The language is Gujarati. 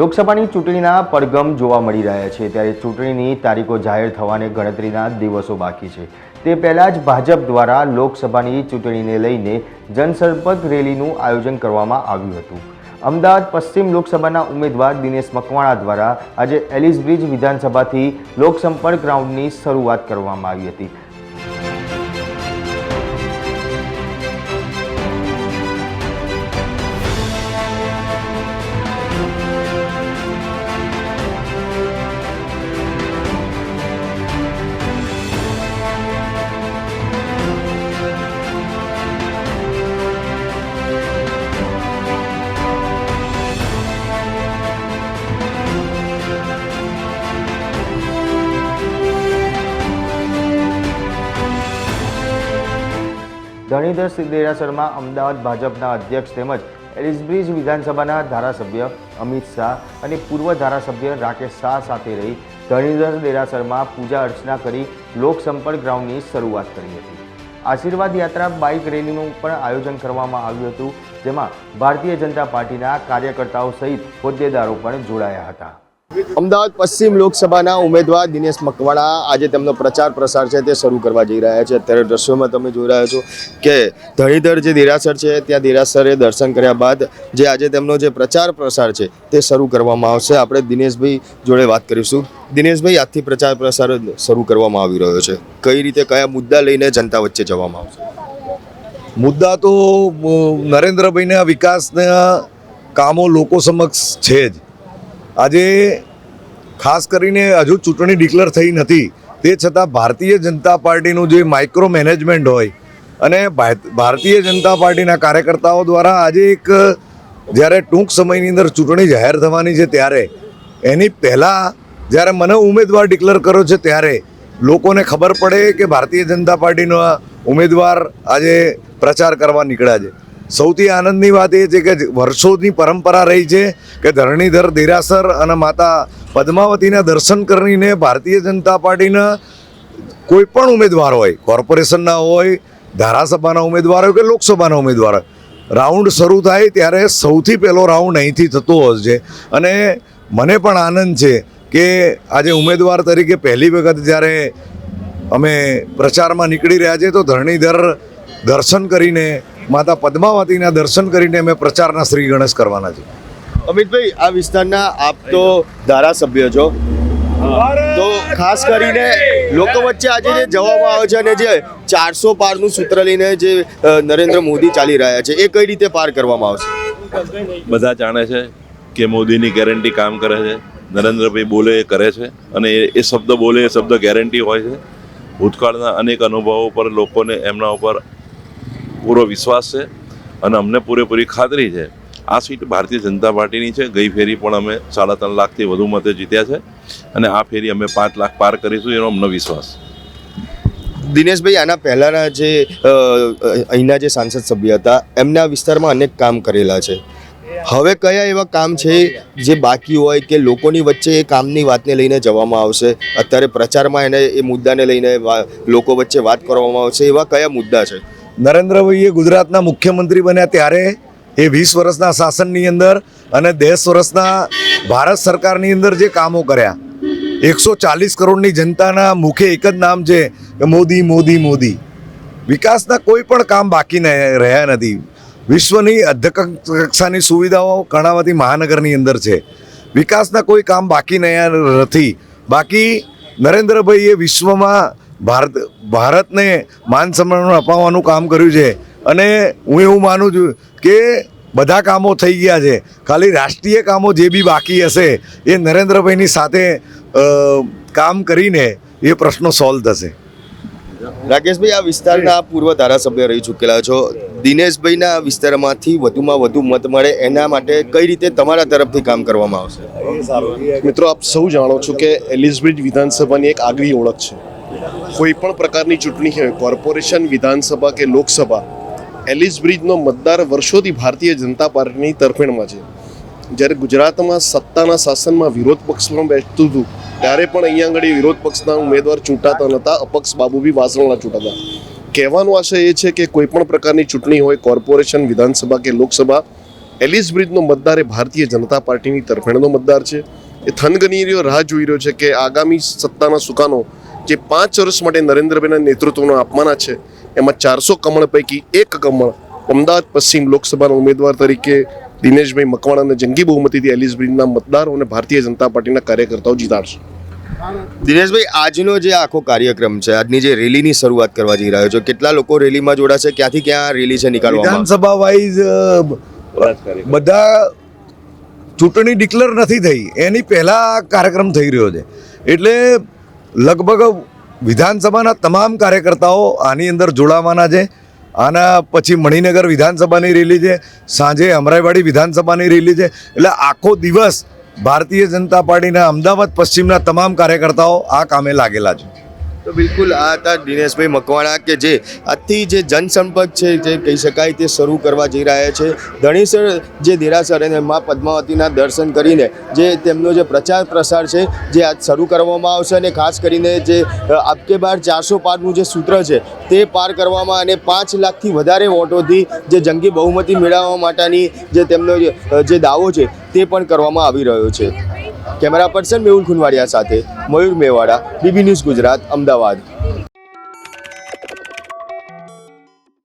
લોકસભાની ચૂંટણીના પરગમ જોવા મળી રહ્યા છે ત્યારે ચૂંટણીની તારીખો જાહેર થવાને ગણતરીના દિવસો બાકી છે. તે પહેલાં જ ભાજપ દ્વારા લોકસભાની ચૂંટણીને લઈને જનસંપર્ક રેલીનું આયોજન કરવામાં આવ્યું હતું. અમદાવાદ પશ્ચિમ લોકસભાના ઉમેદવાર દિનેશ મકવાણા દ્વારા આજે એલિસ બ્રિજ વિધાનસભાથી લોકસંપર્ક રાઉન્ડની શરૂઆત કરવામાં આવી હતી. ધણીધર દેરાસરમાં અમદાવાદ ભાજપના અધ્યક્ષ તેમજ એલિસબ્રિજ વિધાનસભાના ધારાસભ્ય અમિત શાહ અને પૂર્વ ધારાસભ્ય રાકેશ શાહ સાથે રહી ધણીધર દેરાસરમાં પૂજા અર્ચના કરી લોકસંપર્ક ગ્રાઉન્ડની શરૂઆત કરી હતી. આશીર્વાદ યાત્રા બાઇક રેલીનું પણ આયોજન કરવામાં આવ્યું હતું, જેમાં ભારતીય જનતા પાર્ટીના કાર્યકર્તાઓ સહિત હોદ્દેદારો પણ જોડાયા હતા. અમદાવાદ પશ્ચિમ લોકસભાના ઉમેદવાર દિનેશ મકવાણા આજે તેમનો પ્રચાર પ્રસાર છે તે શરૂ કરવા જઈ રહ્યા છે. અત્યારે દ્રશ્યોમાં તમે જોઈ રહ્યા છો કે ધણીધર જે દેરાસર છે, ત્યાં દેરાસરે દર્શન કર્યા બાદ જે આજે તેમનો જે પ્રચાર પ્રસાર છે તે શરૂ કરવામાં આવશે. આપણે દિનેશભાઈ જોડે વાત કરીશું. દિનેશભાઈ, આજથી પ્રચાર પ્રસાર શરૂ કરવામાં આવી રહ્યો છે. કઈ રીતે કયા મુદ્દા લઈને જનતા વચ્ચે જવામાં આવશે? મુદ્દા તો નરેન્દ્રભાઈના વિકાસના કામો લોકો સમક્ષ છે જ. આજે ખાસ કરીને હજુ ચૂંટણી ડિક્લેર થઈ નથી. તે છતાં ભારતીય જનતા પાર્ટીનું જે માઇક્રો મેનેજમેન્ટ હોય અને ભારતીય જનતા પાર્ટીના કાર્યકર્તાઓ દ્વારા આજે એક, જ્યારે ટૂંક સમયની અંદર ચૂંટણી જાહેર થવાની છે ત્યારે, એની પહેલાં જ્યારે મને ઉમેદવાર ડિક્લેર કર્યો છે ત્યારે લોકોને ખબર પડે કે ભારતીય જનતા પાર્ટીનો ઉમેદવાર આજે પ્રચાર કરવા નીકળ્યા છે. સૌથી આનંદની વાત એ છે કે વર્ષોની પરંપરા રહી છે કે ધરણીધર દેરાસર અને માતા પદ્માવતીના દર્શન કરીને ભારતીય જનતા પાર્ટીના કોઈ પણ ઉમેદવાર હોય, કોર્પોરેશનના હોય, ધારાસભાના ઉમેદવાર હોય કે લોકસભાના ઉમેદવાર રાઉન્ડ શરૂ થાય ત્યારે સૌથી પહેલો રાઉન્ડ અહીંથી થતો હોય છે. અને મને પણ આનંદ છે કે આજે ઉમેદવાર તરીકે પહેલી વખત જ્યારે અમે પ્રચારમાં નીકળી રહ્યા છીએ તો ધરણીધર દર્શન કરીને માતા પદ્માવતીના દર્શન કરીને અમે પ્રચારના શ્રી ગણેશ કરવાના છે અમિતભાઈ આ વિસ્તારના આપ તો ધારાસભ્ય છો. તો ખાસ કરીને લોકો વચ્ચે આજે જે જવામાં આવે છે અને જે ચારસો પારનું સૂત્ર લઈને જે નરેન્દ્ર મોદી ચાલી રહ્યા છે એ કઈ રીતે પાર કરવામાં આવશે? બધા જાણે છે કે મોદીની ગેરંટી કામ કરે છે. નરેન્દ્રભાઈ બોલે એ કરે છે અને એ એ શબ્દ બોલે એ શબ્દ ગેરંટી હોય છે. ભૂતકાળના અનેક અનુભવો પર લોકોને એમના ઉપર પૂરો વિશ્વાસ છે અને અમને પૂરેપૂરી ખાતરી છે. આ સીટ ભારતીય જનતા પાર્ટીની છે. ગઈ ફેરી પણ અમે સાડા ત્રણ લાખથી વધુ મતે જીત્યા છે અને આ ફેરી અમે પાંચ લાખ પાર કરીશું એનો અમને વિશ્વાસ. દિનેશભાઈ, આના પહેલાંના જે અહીંના જે સાંસદ સભ્ય હતા, એમના વિસ્તારમાં અનેક કામ કરેલા છે. હવે કયા એવા કામ છે જે બાકી હોય કે લોકોની વચ્ચે એ કામની વાતને લઈને જવામાં આવશે? અત્યારે પ્રચારમાં એને એ મુદ્દાને લઈને લોકો વચ્ચે વાત કરવામાં આવશે. એવા કયા મુદ્દા છે? નરેન્દ્રભાઈએ ગુજરાતના મુખ્યમંત્રી બન્યા ત્યારે એ વીસ વર્ષના શાસનની અંદર અને દસ વર્ષના ભારત સરકારની અંદર જે કામો કર્યા, એકસો ચાલીસ કરોડની જનતાના મુખે એક જ નામ છે કે મોદી મોદી મોદી. વિકાસના કોઈ પણ કામ બાકી રહ્યા નથી. વિશ્વની અધ્યક્ષાની સુવિધાઓ બધી મહાનગરની અંદર છે. વિકાસના કોઈ કામ બાકી ન- નથી. બાકી નરેન્દ્રભાઈએ વિશ્વમાં ભારત ભારતને માન સન્માન અપાવવાનું કામ કર્યું છે. અને હું એવું માનું છું કે બધા કામો થઈ ગયા છે. ખાલી રાષ્ટ્રીય કામો જે બી બાકી હશે એ નરેન્દ્રભાઈની સાથે કામ કરીને એ પ્રશ્નો સોલ્વ થશે. રાકેશભાઈ આ વિસ્તારના પૂર્વ ધારાસભ્ય રહી ચૂકેલા છો. દિનેશભાઈના વિસ્તારમાંથી વધુમાં વધુ મત મળે એના માટે કઈ રીતે તમારા તરફથી કામ કરવામાં આવશે? મિત્રો આપ સૌ જાણો છો કે એલિઝબ્રિજ વિધાનસભાની એક આગવી ઓળખ છે. કોઈ પણ પ્રકારની ચૂંટણી હોય, કોર્પોરેશન, વિધાનસભા કે લોકસભા, એલિસ બ્રિજનો મતદાર વર્ષોથી ભારતીય જનતા પાર્ટીની તરફેણમાં છે. જ્યારે ગુજરાતમાં સત્તાના શાસનમાં વિરોધ પક્ષમાં બેસતું હતું, ત્યારે પણ અહીંયા આગળ વિરોધ પક્ષના ઉમેદવાર ચૂંટાતા નહોતા, અપક્ષ બાબુભી વાસણના ચૂંટાતા. કહેવાનો આશય એ છે કે કોઈ પણ પ્રકારની ચૂંટણી હોય, કોર્પોરેશન, વિધાનસભા કે લોકસભા, એલિસ બ્રિજનો મતદાર એ ભારતીય જનતા પાર્ટીની તરફેણનો મતદાર છે. એ થનગની રહ્યો રાહ જોઈ રહ્યો છે કે આગામી સત્તાના સુકાનો જે પાંચ વર્ષ માટે નરેન્દ્રભાઈના નેતૃત્વનો આપવાના છે એમાં ચારસો કમળ પૈકી એક કમળ અમદાવાદ પશ્ચિમ લોકસભાના ઉમેદવાર તરીકે દિનેશભાઈ મકવાણાને જંગી બહુમતીથી એલિઝબ્રિજના મતદારો અને ભારતીય જનતા પાર્ટીના કાર્યકર્તાઓ જીતાડશે. દિનેશભાઈ આજનો જે આખો કાર્યક્રમ છે આજની જે રેલીની શરૂઆત કરવા જઈ રહ્યો છે કેટલા લોકો રેલીમાં જોડાશે? ક્યાંથી ક્યાં રેલી છે નીકળવા વિધાનસભા વાઇઝ બધા ચૂંટણી ડિક્લેર નથી થઈ. એની પહેલા કાર્યક્રમ થઈ રહ્યો છે. એટલે લગભગ વિધાનસભાના તમામ કાર્યકર્તાઓ આની અંદર જોડાવાના છે. આના પછી મણિનગર વિધાનસભાની રેલી છે, સાંજે અમરાઈવાડી વિધાનસભાની રેલી છે. એટલે આખો દિવસ ભારતીય જનતા પાર્ટીના અમદાવાદ પશ્ચિમના તમામ કાર્યકર્તાઓ આ કામે લાગેલા છે. તો બિલકુલ આ હતા દિનેશભાઈ મકવાણા કે જે આજથી જે જનસંપર્ક છે જે કહી શકાય તે શરૂ કરવા જઈ રહ્યા છે. ધણીસર જે દેરાસર અને મા પદ્માવતીના દર્શન કરીને જે તેમનો જે પ્રચાર પ્રસાર છે જે આજ શરૂ કરવામાં આવશે અને ખાસ કરીને જે આપકે બાર ચારસો પારનું જે સૂત્ર છે તે પાર કરવામાં અને પાંચ લાખથી વધારે વોટોથી જે જંગી બહુમતી મેળવવા માટેની જે તેમનો જે દાવો છે તે પણ કરવામાં આવી રહ્યો છે. કેમેરા પર્સન મેહુલ ખુનવાડિયા સાથે મયુર મેવાડા બીબી ન્યૂઝ ગુજરાત અમદાવાદ.